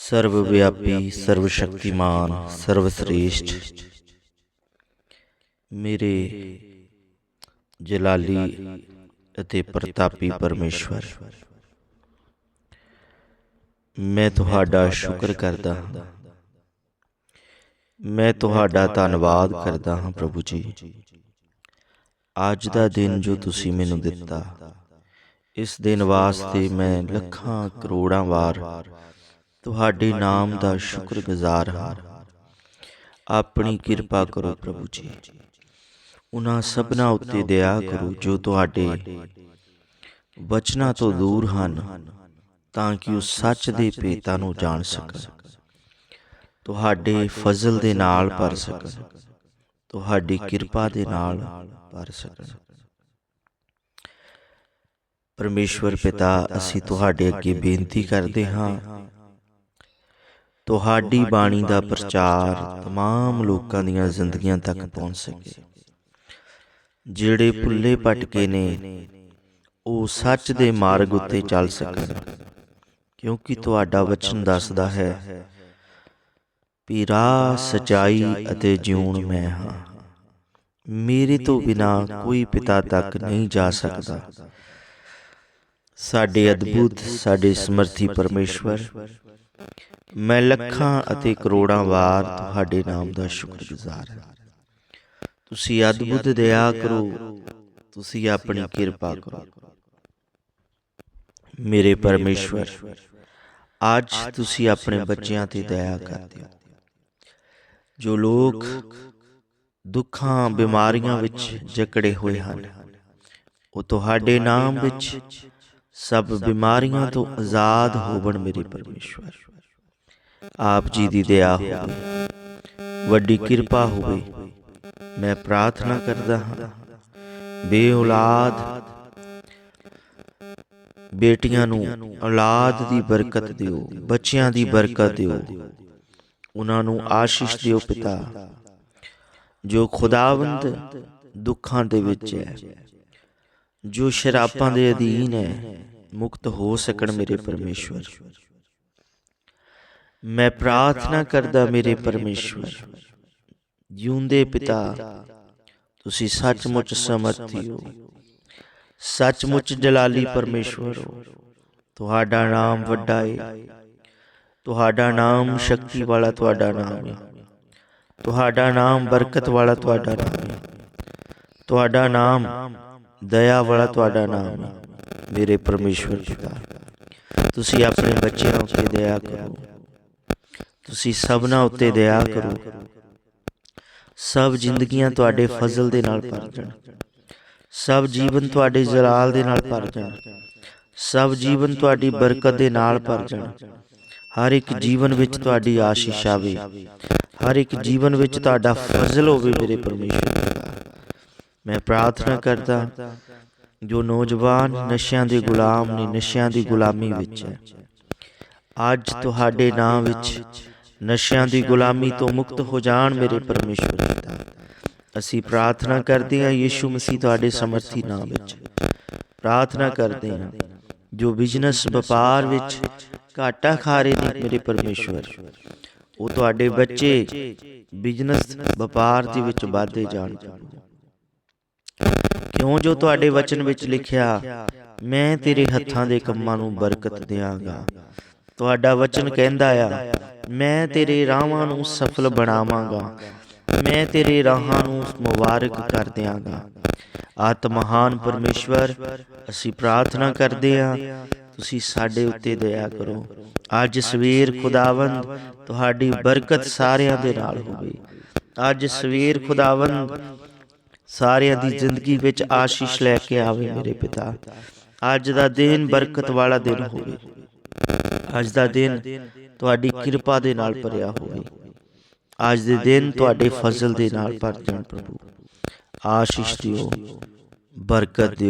ਸਰਵ ਵਿਆਪੀ ਸਰਵ ਸ਼ਕਤੀਮਾਨ ਸਰਵ ਸ੍ਰੇਸ਼ਟ ਮੇਰੇ ਜਲਾਲੀ ਅਤੇ ਪ੍ਰਤਾਪੀ ਪਰਮੇਸ਼ਵਰ, ਮੈਂ ਤੁਹਾਡਾ ਸ਼ੁਕਰ ਕਰਦਾ ਹਾਂ। ਮੈਂ ਤੁਹਾਡਾ ਧੰਨਵਾਦ ਕਰਦਾ ਹਾਂ ਪ੍ਰਭੂ ਜੀ। ਅੱਜ ਦਾ ਦਿਨ ਜੋ ਤੁਸੀਂ ਮੈਨੂੰ ਦਿੱਤਾ, ਇਸ ਦਿਨ ਵਾਸਤੇ ਮੈਂ ਲੱਖਾਂ ਕਰੋੜਾਂ ਵਾਰ ਤੁਹਾਡੇ ਨਾਮ ਦਾ ਸ਼ੁਕਰਗੁਜ਼ਾਰ ਹਾਂ। ਆਪਣੀ ਕਿਰਪਾ ਕਰੋ ਪ੍ਰਭੂ ਜੀ। ਉਹਨਾਂ ਸਭਨਾਂ ਉੱਤੇ ਦਇਆ ਕਰੋ ਜੋ ਤੁਹਾਡੇ ਬਚਨਾਂ ਤੋਂ ਦੂਰ ਹਨ, ਤਾਂ ਕਿ ਉਹ ਸੱਚ ਦੇ ਭੇਤਾਂ ਨੂੰ ਜਾਣ ਸਕਣ। ਤੁਹਾਡੇ ਫਜ਼ਲ ਦੇ ਨਾਲ ਭਰ ਸਕਣ। ਤੁਹਾਡੀ ਕਿਰਪਾ ਦੇ ਨਾਲ ਭਰ ਸਕਣ। ਪਰਮੇਸ਼ਵਰ ਪਿਤਾ, ਅਸੀਂ ਤੁਹਾਡੇ ਅੱਗੇ ਬੇਨਤੀ ਕਰਦੇ ਹਾਂ ਤੁਹਾਡੀ ਬਾਣੀ ਦਾ ਪ੍ਰਚਾਰ तमाम ਲੋਕਾਂ ਦੀਆਂ ਜ਼ਿੰਦਗੀਆਂ ਤੱਕ ਪਹੁੰਚ ਸਕੇ ਜਿਹੜੇ ਭੁੱਲੇ ਭਟਕੇ ਨੇ ਉਹ ਸੱਚ ਦੇ ਮਾਰਗ ਉੱਤੇ ਚੱਲ ਸਕਣ ਕਿਉਂਕਿ ਤੁਹਾਡਾ ਵਚਨ ਦੱਸਦਾ ਹੈ ਵੀ ਰਾਹ ਸਚਾਈ ਅਤੇ ਜਿਉਣ ਮੈਂ ਹਾਂ ਮੇਰੇ ਤੋਂ ਬਿਨਾ ਕੋਈ ਪਿਤਾ ਤੱਕ ਨਹੀਂ ਜਾ ਸਕਦਾ ਸਾਡੇ ਅਦਭੁਤ ਸਾਡੇ ਸਮਰਥੀ ਪਰਮੇਸ਼ਵਰ ਮੈਂ ਲੱਖਾਂ ਅਤੇ ਕਰੋੜਾਂ ਵਾਰ ਤੁਹਾਡੇ ਨਾਮ ਦਾ ਸ਼ੁਕਰਗੁਜ਼ਾਰ ਹਾਂ। ਤੁਸੀਂ ਅਦਭੁਤ ਦਇਆ ਕਰੋ, ਤੁਸੀਂ ਆਪਣੀ ਕਿਰਪਾ ਕਰੋ। ਮੇਰੇ ਪਰਮੇਸ਼ਵਰ, ਅੱਜ ਤੁਸੀਂ ਆਪਣੇ ਬੱਚਿਆਂ ਤੇ ਦਇਆ ਕਰਦੇ ਹੋ। ਜੋ ਲੋਕ ਦੁੱਖਾਂ, ਬਿਮਾਰੀਆਂ ਵਿੱਚ ਜਕੜੇ ਹੋਏ ਹਨ, ਉਹ ਤੁਹਾਡੇ ਨਾਮ ਵਿੱਚ ਸਭ ਬਿਮਾਰੀਆਂ ਤੋਂ ਆਜ਼ਾਦ ਹੋਵਣ ਮੇਰੇ ਪਰਮੇਸ਼ਵਰ। ਆਪ ਜੀ ਦੀ ਦਇਆ ਹੋਵੇ ਵੱਡੀ ਕਿਰਪਾ ਹੋਵੇ। ਮੈਂ ਪ੍ਰਾਰਥਨਾ ਕਰਦਾ ਹਾਂ। ਬੇ ਬੇਟੀਆਂ ਨੂੰ ਔਲਾਦ ਦੀ ਬਰਕਤ ਦਿਓ, ਬੱਚਿਆਂ ਦੀ ਬਰਕਤ ਦਿਓ। ਉਹਨਾਂ ਨੂੰ ਆਸ਼ੀਸ਼ ਦਿਓ ਪਿਤਾ, ਜੋ ਖੁਦਾਵੰਦ ਦੁੱਖਾਂ ਦੇ ਵਿੱਚ ਹੈ, ਜੋ ਸ਼ਰਾਬਾਂ ਦੇ ਅਧੀਨ ਹੈ, ਮੁਕਤ ਹੋ ਸਕਣ ਮੇਰੇ ਪਰਮੇਸ਼ਵਰ। ਮੈਂ ਪ੍ਰਾਰਥਨਾ ਕਰਦਾ ਮੇਰੇ ਪਰਮੇਸ਼ਵਰ। ਜਿਉਂਦੇ ਪਿਤਾ, ਤੁਸੀਂ ਸੱਚਮੁੱਚ ਸਮਰਥੀ ਹੋ। ਸੱਚਮੁੱਚ ਜਲਾਲੀ ਪਰਮੇਸ਼ਵਰ ਹੋ। ਤੁਹਾਡਾ ਨਾਮ ਵੱਡਾ ਹੈ ਤੁਹਾਡਾ ਨਾਮ ਸ਼ਕਤੀ ਵਾਲਾ ਤੁਹਾਡਾ ਨਾਮ ਹੈ ਤੁਹਾਡਾ ਨਾਮ ਬਰਕਤ ਵਾਲਾ ਤੁਹਾਡਾ ਨਾਮ ਹੈ ਤੁਹਾਡਾ ਨਾਮ ਦਇਆ ਵਾਲਾ ਤੁਹਾਡਾ ਨਾਮ ਹੈ ਮੇਰੇ ਪਰਮੇਸ਼ਵਰ ਪਿਤਾ, ਤੁਸੀਂ ਆਪਣੇ ਬੱਚਿਆਂ ਉੱਤੇ ਦਇਆ ਕਰੋ। ਤੁਸੀਂ ਸਭਨਾ ਉੱਤੇ ਦਇਆ ਕਰੋ। ਸਭ ਜ਼ਿੰਦਗੀਆਂ ਤੁਹਾਡੇ ਫਜ਼ਲ ਦੇ ਨਾਲ ਭਰ ਜਾਣ। ਸਭ ਜੀਵਨ ਤੁਹਾਡੇ ਜਲਾਲ ਦੇ ਨਾਲ ਭਰ ਜਾਣ। ਸਭ ਜੀਵਨ ਤੁਹਾਡੀ ਬਰਕਤ ਦੇ ਨਾਲ ਭਰ ਜਾਣ। ਹਰ ਇੱਕ ਜੀਵਨ ਵਿੱਚ ਤੁਹਾਡੀ ਆਸ਼ੀਸ਼ ਆਵੇ। ਹਰ ਇੱਕ ਜੀਵਨ ਵਿੱਚ ਤੁਹਾਡਾ ਫਜ਼ਲ ਹੋਵੇ ਮੇਰੇ ਪਰਮੇਸ਼ਵਰ ਮੈਂ ਪ੍ਰਾਰਥਨਾ ਕਰਦਾ, ਜੋ ਨੌਜਵਾਨ ਨਸ਼ਿਆਂ ਦੇ ਗੁਲਾਮ ਨੇ ਨਸ਼ਿਆਂ ਦੀ ਗੁਲਾਮੀ ਵਿੱਚ ਹੈ, ਅੱਜ ਤੁਹਾਡੇ ਨਾਮ ਵਿੱਚ ਨਸ਼ਿਆਂ ਦੀ ਗੁਲਾਮੀ ਤੋਂ ਮੁਕਤ ਹੋ ਜਾਣ ਮੇਰੇ ਪਰਮੇਸ਼ਵਰ ਪਿਤਾ ਅਸੀਂ ਪ੍ਰਾਰਥਨਾ ਕਰਦੇ ਹਾਂ ਯੀਸ਼ੂ ਮਸੀਹ ਤੁਹਾਡੇ ਸਮਰਥੀ ਨਾਮ ਵਿੱਚ। ਪ੍ਰਾਰਥਨਾ ਕਰਦੇ ਹਾਂ ਜੋ ਬਿਜ਼ਨਸ ਵਪਾਰ ਵਿੱਚ ਘਾਟਾ ਖਾ ਰਹੇ ਨੇ ਮੇਰੇ ਪਰਮੇਸ਼ਵਰ। ਉਹ ਤੁਹਾਡੇ ਬੱਚੇ ਬਿਜ਼ਨਸ ਵਪਾਰ ਦੇ ਵਿੱਚ ਵਾਧੇ ਜਾਣ। ਕਿਉਂ ਜੋ ਤੁਹਾਡੇ ਵਚਨ ਵਿੱਚ ਲਿਖਿਆ ਮੈਂ ਤੇਰੇ ਹੱਥਾਂ ਦੇ ਕੰਮਾਂ ਨੂੰ ਬਰਕਤ ਦਿਆਂਗਾ। ਤੁਹਾਡਾ ਵਚਨ ਕਹਿੰਦਾ ਆ ਮੈਂ ਤੇਰੇ ਰਾਹਾਂ ਨੂੰ ਸਫਲ ਬਣਾਵਾਂਗਾ। ਮੈਂ ਤੇਰੇ ਰਾਹਾਂ ਨੂੰ ਮੁਬਾਰਕ ਕਰ ਦਿਆਂਗਾ। ਆਤ ਮਹਾਨ ਪਰਮੇਸ਼ਵਰ ਅਸੀਂ ਪ੍ਰਾਰਥਨਾ ਕਰਦੇ ਹਾਂ ਤੁਸੀਂ ਸਾਡੇ ਉੱਤੇ ਦਇਆ ਕਰੋ। ਅੱਜ ਸਵੇਰ ਖੁਦਾਵੰਦ ਤੁਹਾਡੀ ਬਰਕਤ ਸਾਰਿਆਂ ਦੇ ਨਾਲ ਹੋਵੇ। ਅੱਜ ਸਵੇਰ ਖੁਦਾਵੰਦ ਸਾਰਿਆਂ ਦੀ ਜ਼ਿੰਦਗੀ ਵਿੱਚ ਆਸ਼ੀਸ਼ ਲੈ ਕੇ ਆਵੇ ਮੇਰੇ ਪਿਤਾ। ਅੱਜ ਦਾ ਦਿਨ ਬਰਕਤ ਵਾਲਾ ਦਿਨ ਹੋਵੇ। ਅੱਜ ਦਾ ਦਿਨ ਤੁਹਾਡੀ ਕਿਰਪਾ ਦੇ ਨਾਲ ਭਰਿਆ ਹੋਵੇ। ਅੱਜ ਦੇ ਦਿਨ ਤੁਹਾਡੇ ਫਜ਼ਲ ਦੇ ਨਾਲ ਭਰ ਜਾਣ ਪ੍ਰਭੂ। ਆਸ਼ੀਸ਼ ਦਿਓ, ਬਰਕਤ ਦਿਓ।